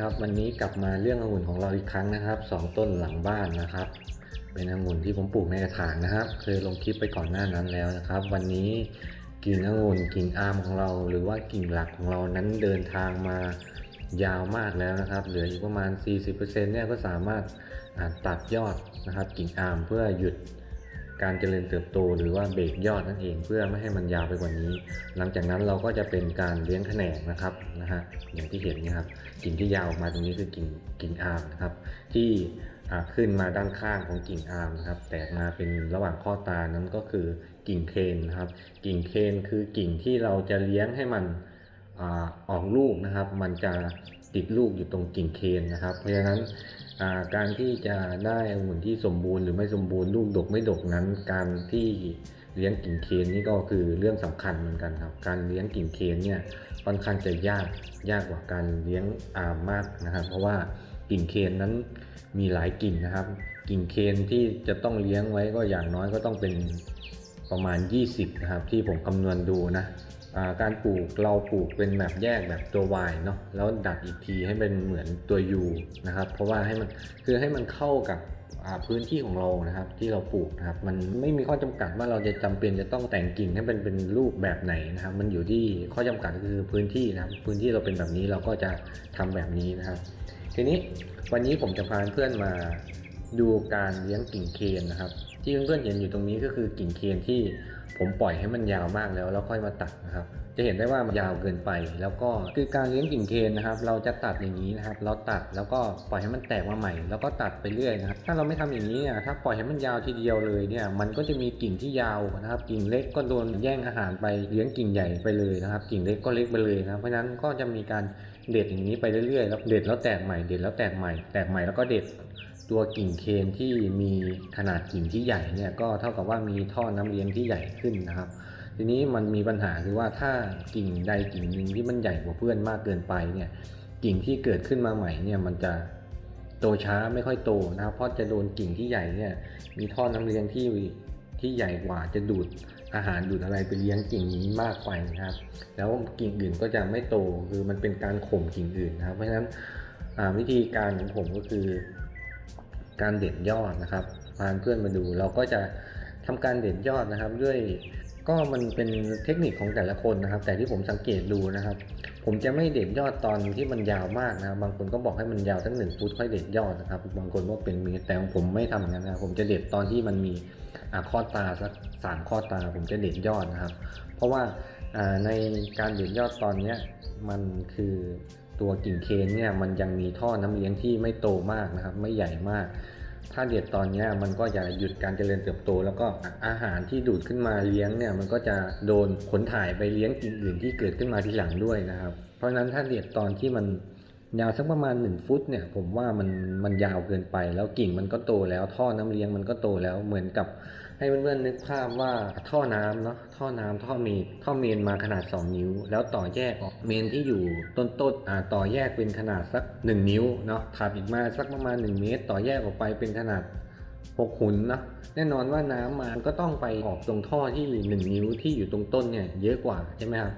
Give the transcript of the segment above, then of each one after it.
ครับวันนี้กลับมาเรื่ององุ่นของเราอีกครั้งนะครับสองต้นหลังบ้านนะครับ เป็นองุ่นที่ผมปลูกในกระถางนะครับ เคยลงคลิปไปก่อนหน้านั้นแล้วนะครับ วันนี้กิ่งองุ่นกิ่งอาร์มของเรา หรือว่ากิ่งหลักของเรานั้นเดินทางมายาวมากแล้วนะครับ เหลืออีกประมาณ 40%เนี่ยก็สามารถตัดยอดนะครับ กิ่งอาร์มเพื่อหยุด การเจริญเติบโตหรือว่าเบรกยอดนั่นเองเพื่อไม่ให้มันยาวไปกว่านี้ หลังจากนั้นเราก็จะเป็นการเลี้ยงแขนงนะครับนะฮะอย่างที่เห็นนะครับกิ่งที่ยาวออกมาตรงนี้คือกิ่งกิ่งอาร์มนะครับที่ขึ้นมาด้านข้างของกิ่งอาร์มนะครับแตกมาเป็นระหว่างข้อตานั้นก็คือกิ่งเคนนะครับ กิ่งเคนคือกิ่งที่เราจะเลี้ยงให้มันอาออกลูกนะครับ มันจะ ติดลูกอยู่ตรงกิ่งเคนนะครับ เพราะฉะนั้นาการที่จะได้องุ่นที่สมบูรณ์หรือไม่สมบูรณ์ลูกดกไม่ดกนั้น การที่เลี้ยงกิ่งเคนนี่ก็คือเรื่องสำคัญเหมือนกันครับ การเลี้ยงกิ่งเคนเนี่ยค่อนข้างจะยากยากกว่าการเลี้ยงอามมากนะครับ เพราะว่ากิ่งเคนนั้นมีหลายกิ่งนะครับ กิ่งเคนที่จะต้องเลี้ยงไว้ก็อย่างน้อยก็ต้องเป็นประมาณ 20นะครับที่ผมคำนวณดูนะ การปลูกเราปลูกเป็นแบบแยกแบบตัว Y เนาะแล้วดัดอีกทีให้เป็นเหมือนตัว U นะครับ เพราะว่าให้มันคือให้มันเข้ากับพื้นที่ของเรานะครับที่เราปลูกนะครับมันไม่มีข้อจำกัดว่าเราจะจำเป็นจะต้องแต่งกิ่งให้เป็นเป็นรูปแบบไหนนะครับ มันอยู่ที่ข้อจำกัดก็คือพื้นที่นะครับ พื้นที่เราเป็นแบบนี้เราก็จะทำแบบนี้นะครับ ทีนี้วันนี้ผมจะพาเพื่อนมาดูการเลี้ยงกิ่งเคนนะครับ ที่เพื่อนๆเห็นอยู่ตรงนี้ก็คือกิ่งเคนที่ ผมปล่อยให้มันยาวมากแล้วแล้วค่อยมาตัดนะครับ จะเห็นได้ว่ามันยาวเกินไป แล้วก็คือการเลี้ยงกิ่งเคนนะครับ เราจะตัดอย่างนี้นะครับ เราตัดแล้วก็ปล่อยให้มันแตกมาใหม่ แล้วก็ตัดไปเรื่อยนะครับ ถ้าเราไม่ทำอย่างนี้เนี่ยถ้าปล่อยให้มันยาวทีเดียวเลยเนี่ย มันก็จะมีกิ่งที่ยาวนะครับ กิ่งเล็กก็โดนแย่งอาหารไปเลี้ยงกิ่งใหญ่ไปเลยนะครับ กิ่งเล็กก็เล็กไปเลยนะเพราะฉะนั้นก็จะมีการเด็ดอย่างนี้ไปเรื่อยๆแล้วเด็ดแล้วแตกใหม่เด็ดแล้วแตกใหม่แตกใหม่แล้วก็เด็ดตัวกิ่งเคนที่มีขนาดกิ่งที่ใหญ่เนี่ยก็เท่ากับว่ามีท่อน้ำเลี้ยงที่ใหญ่ขึ้นนะครับ ทีนี้มันมีปัญหาคือว่าถ้ากิ่งใดกิ่งหนึ่งที่มันใหญ่กว่าเพื่อนมากเกินไปเนี่ยกิ่งที่เกิดขึ้นมาใหม่เนี่ยมันจะโตช้าไม่ค่อยโตนะครับ เพราะจะโดนกิ่งที่ใหญ่เนี่ยมีท่อน้ำเลี้ยงที่ที่ใหญ่กว่าจะดูดอาหารดูดอะไรไปเลี้ยงกิ่งนี้มากไปนะครับ แล้วกิ่งอื่นก็จะไม่โตคือมันเป็นการข่มกิ่งอื่นนะครับ เพราะฉะนั้นวิธีการของผมก็คือ การเด็ดยอดนะครับพาเพื่อนมาดูเราก็จะ ทำการเด็ดยอดนะครับด้วยก็มันเป็นเทคนิคของแต่ละคนนะครับ แต่ที่ผมสังเกตดูนะครับ ผมจะไม่เด็ดยอดตอนที่มันยาวมากนะครับบางคนก็บอกให้มันยาวสักหนึ่งฟุตค่อยเด็ดยอดนะครับ บางคนว่าเป็นมีแต่ของผมไม่ทำอย่างนั้นนะผมจะเด็ดตอนที่มันมีอ่าข้อตาสักสามข้อตา ผมจะเด็ดยอดนะครับ เพราะว่าในการเด็ดยอดตอนเนี้ยมันคือตัวกิ่งเคนเนี่ยมันยังมีท่อน้ำเลี้ยงที่ไม่โตมากนะครับ ไม่ใหญ่มาก ถ้าเด็ดตอนนี้มันก็จะหยุดการเจริญเติบโต แล้วก็อาหารที่ดูดขึ้นมาเลี้ยงเนี่ยมันก็จะโดนขนถ่ายไปเลี้ยงกิ่งอื่นที่เกิดขึ้นมาทีหลังด้วยนะครับ เพราะฉะนั้นถ้าเด็ดตอนที่มันยาวสักประมาณ 1 ฟุตเนี่ยผมว่ามันมันยาวเกินไป แล้วกิ่งมันก็โตแล้วท่อน้ำเลี้ยงมันก็โตแล้วเหมือนกับ ให้เพื่อนๆนึกภาพว่าท่อน้ำเนาะท่อน้ำท่อเมนท่อเมนมาขนาด 2 นิ้ว แล้วต่อแยกออกเมนที่อยู่ต้นต้นอ่าต่อแยกเป็นขนาดสัก 1 นิ้วเนาะถัดอีกมาสักประมาณ 1 เมตร ต่อแยกออกไปเป็นขนาด6หุนเนาะแน่นอนว่าน้ำมันก็ต้องไปออกตรงท่อที่ 1 นิ้วที่อยู่ตรงต้นเนี่ยเยอะกว่าใช่ไหมครับ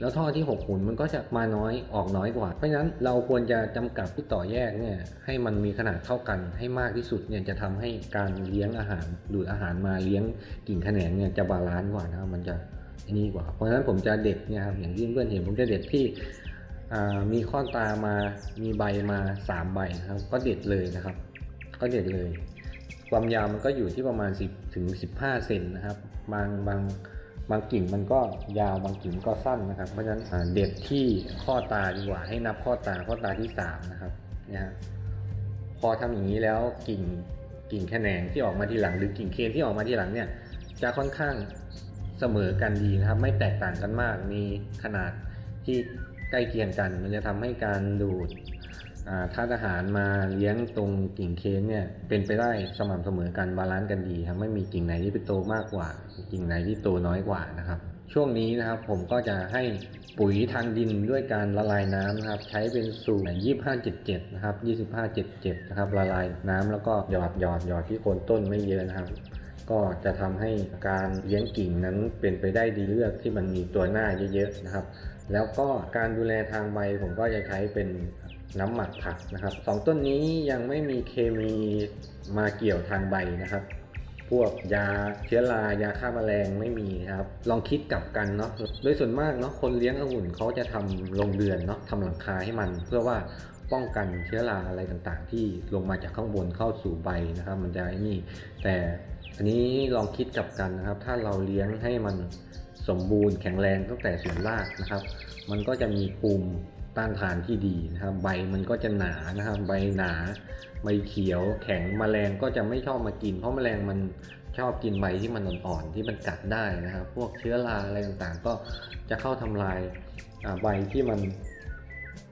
แล้วท่อที่ 6 หุนมันก็จะมาน้อยออกน้อยกว่า เพราะฉะนั้นเราควรจะจำกัดที่ต่อแยกเนี่ยให้มันมีขนาดเท่ากันให้มากที่สุดเนี่ยจะทำให้การเลี้ยงอาหารดูดอาหารมาเลี้ยงกิ่งแขนงเนี่ยจะบาลานซ์กว่านะมันจะนี่กว่า เพราะฉะนั้นผมจะเด็ดเนี่ยครับอย่างที่เพื่อนเห็นผมจะเด็ดที่มีข้อตามามีใบมา 3 ใบนะครับ ก็เด็ดเลยนะครับ ก็เด็ดเลย ความยาวมันก็อยู่ที่ประมาณ 10ถึง15 เซนนะครับ บางบาง บางกิ่งมันก็ยาวบางกิ่งก็สั้นนะครับ เพราะฉะนั้นเด็ดที่ข้อตาดีกว่าให้นับข้อตาข้อตาที่3นะครับนะพอทำอย่างนี้แล้วกิ่งกิ่งแขนงที่ออกมาทีหลังหรือกิ่งเคนที่ออกมาทีหลังเนี่ยจะค่อนข้างเสมอกันดีนะครับ ไม่แตกต่างกันมากมีขนาดที่ใกล้เคียงกัน มันจะทำให้การดูด ธาตุอาหารมาเลี้ยงตรงกิ่งเคนเนี่ยเป็นไปได้สม่ำเสมอกันบาลานซ์กันดีครับไม่มีกิ่งไหนที่ไปโตมากกว่า กิ่งไหนที่โตน้อยกว่านะครับ ช่วงนี้นะครับผมก็จะให้ปุ๋ยทางดินด้วยการละลายน้ำนะครับ ใช้เป็นสูตร2577 นะครับ 2577 นะครับละลายน้ำแล้วก็หยอดหยอดหยอดที่โคนต้นไม่เยอะนะครับก็จะทำให้การเลี้ยงกิ่งนั้นเป็นไปได้ดีเลือกที่มันมีตัวหน้าเยอะๆนะครับ แล้วก็การดูแลทางใบผมก็จะใช้เป็น น้ำหมักผักนะครับสองต้นนี้ยังไม่มีเคมีมาเกี่ยวทางใบนะครับ พวกยาเชื้อรายาฆ่าแมลงไม่มีครับ ลองคิดกลับกันเนาะโดยส่วนมากเนาะคนเลี้ยงองุ่นเขาจะทำโรงเรือนเนาะทำหลังคาให้มัน เพื่อว่าป้องกันเชื้อราอะไรต่างๆ ที่ลงมาจากข้างบนเข้าสู่ใบนะครับ มันจะไอ้นี่ แต่อันนี้ลองคิดกลับกันนะครับ ถ้าเราเลี้ยงให้มันสมบูรณ์แข็งแรงตั้งแต่ส่วนรากนะครับ มันก็จะมีภูมิ ต้านทานที่ดีนะครับ ใบมันก็จะหนานะครับ ใบหนาใบเขียวแข็งแมลงก็จะไม่ชอบมากิน เพราะแมลงมันชอบกินใบที่มันอ่อนๆที่มันกัดได้นะครับ พวกเชื้อราอะไรต่างๆ ก็จะเข้าทำลายใบที่มัน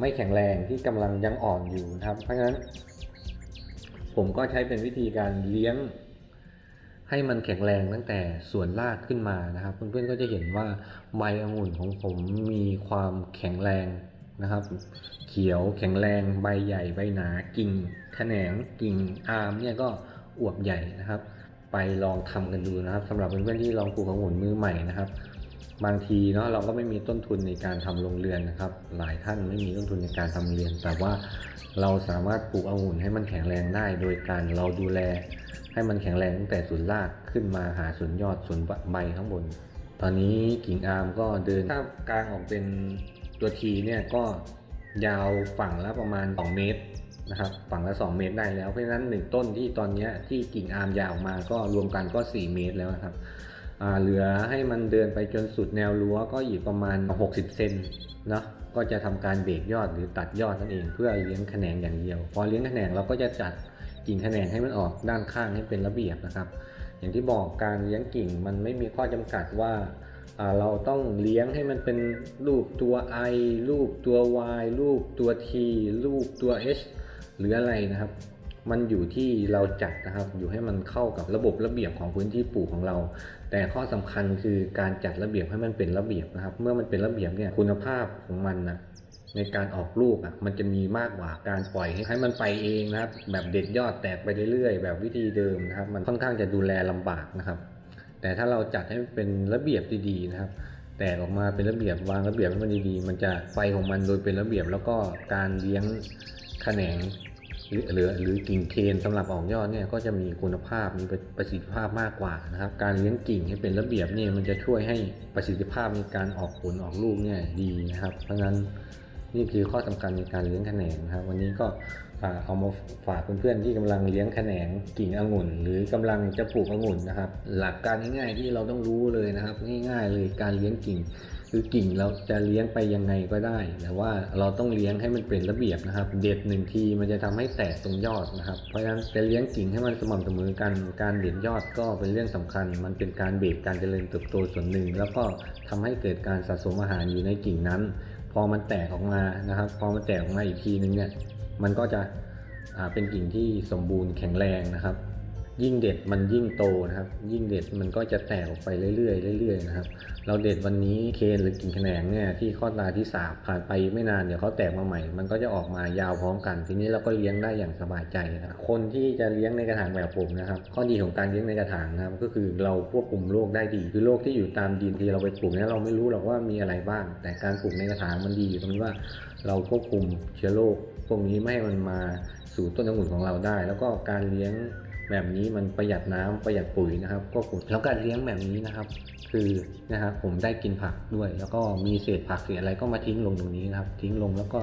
ไม่แข็งแรงที่กำลังยังอ่อนอยู่นะครับ เพราะฉะนั้น ผมก็ใช้เป็นวิธีการเลี้ยงให้มันแข็งแรงตั้งแต่ส่วนรากขึ้นมานะครับ เพื่อนๆก็จะเห็นว่าใบองุ่นของผมมีความแข็งแรง นะครับ เขียวแข็งแรงใบใหญ่ใบหนากิ่งแขนงกิ่งอาร์มเนี่ยก็อวบใหญ่นะครับ ไปลองทำกันดูนะครับสำหรับเพื่อนๆที่ลองปลูกองุ่นมือใหม่นะครับ บางทีเนาะเราก็ไม่มีต้นทุนในการทำโรงเรือนนะครับ หลายท่านไม่มีต้นทุนในการทำโรงเรือน แต่ว่าเราสามารถปลูกองุ่นให้มันแข็งแรงได้ โดยการเราดูแลให้มันแข็งแรงตั้งแต่ส่วนรากขึ้นมาหาส่วนยอดส่วนใบข้างบน ตอนนี้กิ่งอาร์มก็เดินถ้ากลางออกเป็น ตัวทีเนี่ยก็ยาวฝั่งละประมาณ 2 เมตรนะครับฝั่งละ 2 เมตรได้แล้วเพราะฉะนั้นหนึ่งต้นที่ตอนนี้ที่กิ่งอาร์มยาวออกมาก็รวมกันก็ 4 เมตรแล้วนะครับอ่าเหลือให้มันเดินไปจนสุดแนวรั้วก็อีกประมาณ 60 เซนเนาะก็จะทำการเบรกยอดหรือตัดยอดนั่นเองเพื่อเลี้ยงแขนงอย่างเดียว พอเลี้ยงแขนงเราก็จะจัดกิ่งแขนงให้มันออกด้านข้างให้เป็นระเบียบนะครับ อย่างที่บอกการเลี้ยงกิ่งมันไม่มีข้อจำกัดว่า เราต้องเลี้ยงให้มันเป็นรูปตัว I รูปตัว Y รูปตัว T รูปตัว H หรืออะไรนะครับ มันอยู่ที่เราจัดนะครับ อยู่ให้มันเข้ากับระบบระเบียบของพื้นที่ปลูกของเรา แต่ข้อสำคัญคือการจัดระเบียบให้มันเป็นระเบียบนะครับ เมื่อมันเป็นระเบียบเนี่ยคุณภาพของมันนะในการออกลูกอะมันจะมีมากกว่าการปล่อยให้ให้มันไปเองนะครับ แบบเด็ดยอดแตกไปเรื่อยๆแบบวิธีเดิมนะครับ มันค่อนข้างจะดูแลลำบากนะครับ แต่ถ้าเราจัดให้เป็นระเบียบดีๆนะครับ แตกออกมาเป็นระเบียบวางระเบียบให้มันดีๆ มันจะไฟของมันโดยเป็นระเบียบแล้วก็การเลี้ยงแขนงหรือหรือหรือกิ่งเคนสำหรับออกยอดเนี่ยก็จะมีคุณภาพมีประสิทธิภาพมากกว่านะครับ การเลี้ยงกิ่งให้เป็นระเบียบเนี่ยมันจะช่วยให้ประสิทธิภาพในการออกผลออกลูกเนี่ยดีนะครับ เพราะฉะนั้น นี่คือข้อสำคัญในการเลี้ยงแขนงครับ วันนี้ก็เอามาฝากเพื่อนๆที่กำลังเลี้ยงแขนงกิ่งองุ่น หรือกำลังจะปลูกองุ่นนะครับ หลักการง่ายๆที่เราต้องรู้เลยนะครับ ง่ายๆเลยการเลี้ยงกิ่ง คือกิ่งเราจะเลี้ยงไปยังไงก็ได้แต่ว่าเราต้องเลี้ยงให้มันเป็นระเบียบนะครับ เด็ดหนึ่งทีมันจะทำให้แตกตรงยอดนะครับ เพราะฉะนั้นจะเลี้ยงกิ่งให้มันสม่ำเสมอกันการเด็ดยอดก็เป็นเรื่องสำคัญ มันเป็นการเบรกการเจริญเติบโตส่วนหนึ่ง แล้วก็ทำให้เกิดการสะสมอาหารอยู่ในกิ่งนั้น พอมันแตกออกมานะครับ พอมันแตกออกมาอีกทีนึงเนี่ย มันก็จะเป็นกิ่งที่สมบูรณ์แข็งแรงนะครับ ยิ่งเด็ดมันยิ่งโตนะครับ ยิ่งเด็ดมันก็จะแตกออกไปเรื่อยๆเรื่อยๆนะครับ เราเด็ดวันนี้เคนหรือกิ่งแขนงเนี่ยที่ข้อตาที่สาบผ่านไปไม่นานเดี๋ยวเขาแตกมาใหม่ มันก็จะออกมายาวพร้อมกัน ทีนี้เราก็เลี้ยงได้อย่างสบายใจนะครับคนที่จะเลี้ยงในกระถางแบบผมนะครับ ข้อดีของการเลี้ยงในกระถางนะครับ ก็คือเราควบคุมโรคได้ดี คือโรคที่อยู่ตามดินที่เราไปปลูกเนี่ยเราไม่รู้หรอกว่ามีอะไรบ้าง แต่การปลูกในกระถางมันดีตรงที่ว่าเราควบคุมเชื้อโรคพวกนี้ไม่ให้มันมาสู่ต้นองุ่นของเราได้ แล้วก็การเลี้ยง แบบนี้มันประหยัดน้ำประหยัดปุ๋ยนะครับ ก็ผมแล้วการเลี้ยงแบบนี้นะครับ คือนะครับผมได้กินผักด้วย แล้วก็มีเศษผักเศษอะไรก็มาทิ้งลงตรงนี้นะครับ ทิ้งลงแล้วก็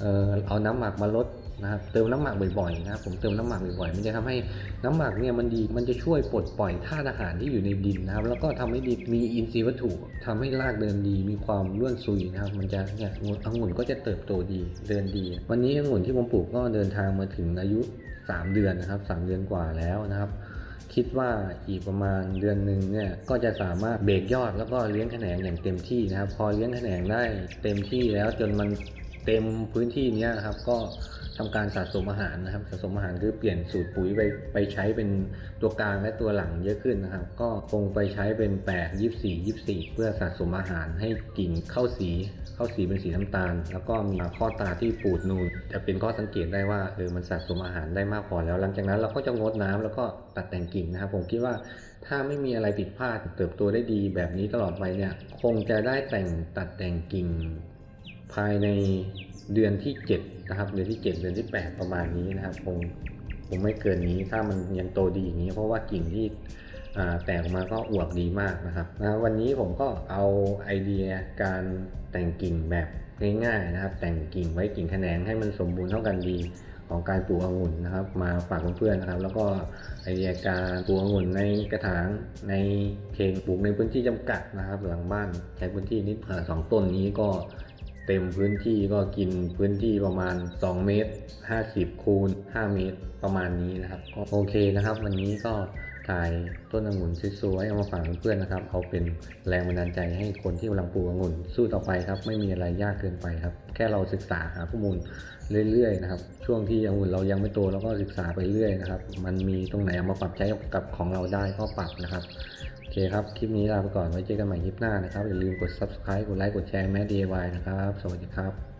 เออเอาน้ำหมักมาลดนะครับเติมน้ำหมักบ่อยๆนะครับผมเติมน้ำหมักบ่อยๆ มันจะทำให้น้ำหมักเนี่ยมันดีมันจะช่วยปลดปล่อยธาตุอาหารที่อยู่ในดินนะครับ แล้วก็ทำให้ดินมีอินทรีย์วัตถุทำให้รากเดินดี มีความร่วนซุยนะครับ มันจะเนี่ยองุ่นก็จะเติบโตดีเดินดี วันนี้องุ่นที่ผมปลูกก็เดินทางมาถึงอายุ 3 เดือนนะครับ 3 เดือนกว่าแล้วนะครับ คิดว่าอีกประมาณเดือนหนึ่งเนี่ยก็จะสามารถเบรกยอดแล้วก็เลี้ยงแขนงอย่างเต็มที่นะครับ พอเลี้ยงแขนงได้เต็มที่แล้วจนมันเต็มพื้นที่เนี้ยครับก็ ทำการสะสมอาหารนะครับ สะสมอาหารคือเปลี่ยนสูตรปุ๋ยไปไปใช้เป็นตัวกลางและตัวหลังเยอะขึ้นนะครับ ก็คงไปใช้เป็น 8 24 24 เพื่อสะสมอาหารให้กิ่งเข้าสีเข้าสีเป็นสีน้ำตาล แล้วก็มีข้อตาที่ปูดนูนจะเป็นข้อสังเกตได้ว่าเออมันสะสมอาหารได้มากพอแล้ว หลังจากนั้นเราก็จะงดน้ำแล้วก็ตัดแต่งกิ่งนะครับ ผมคิดว่าถ้าไม่มีอะไรผิดพลาดเติบโตได้ดีแบบนี้ตลอดไปเนี่ย คงจะได้แต่งตัดแต่งกิ่ง ภายในเดือนที่7นะครับเดือนที่ 7 เดือนที่ 8 ประมาณนี้นะครับคงคงไม่เกินนี้ถ้ามันยังโตดีอย่างนี้ เพราะว่ากิ่งที่แตกออกมาก็อวบดีมากนะครับนะวันนี้ผมก็เอาไอเดียการแต่งกิ่งแบบง่ายๆนะครับ แต่งกิ่งไว้กิ่งแขนงให้มันสมบูรณ์เท่ากันดีของการปลูกองุ่นนะครับ มาฝากเพื่อนๆนะครับ แล้วก็ไอเดียการปลูกองุ่นในกระถางในเพลงปลูกในพื้นที่จำกัดนะครับ หลังบ้านใช้พื้นที่นิดเอ่อสองต้นนี้ก็ เต็มพื้นที่ก็กินพื้นที่ประมาณ 2 เมตร 50 คูณ 5 เมตรประมาณนี้นะครับก็โอเคนะครับ วันนี้ก็ถ่ายต้นองุ่นสวยๆเอามาฝากเพื่อนๆนะครับ เอาเป็นแรงบันดาลใจให้คนที่กำลังปลูกองุ่นสู้ต่อไปครับ ไม่มีอะไรยากเกินไปครับ แค่เราศึกษาหาข้อมูลเรื่อยๆนะครับ ช่วงที่องุ่นเรายังไม่โตเราก็ศึกษาไปเรื่อยนะครับ มันมีตรงไหนเอามาปรับใช้กับของเราได้ก็ปรับนะครับ เคครับ คลิปนี้ลาไปก่อนไว้เจอกันใหม่คลิปหน้านะครับ อย่าลืมกด subscribe กดไลค์กดแชร์แม DIY นะครับ สวัสดีครับ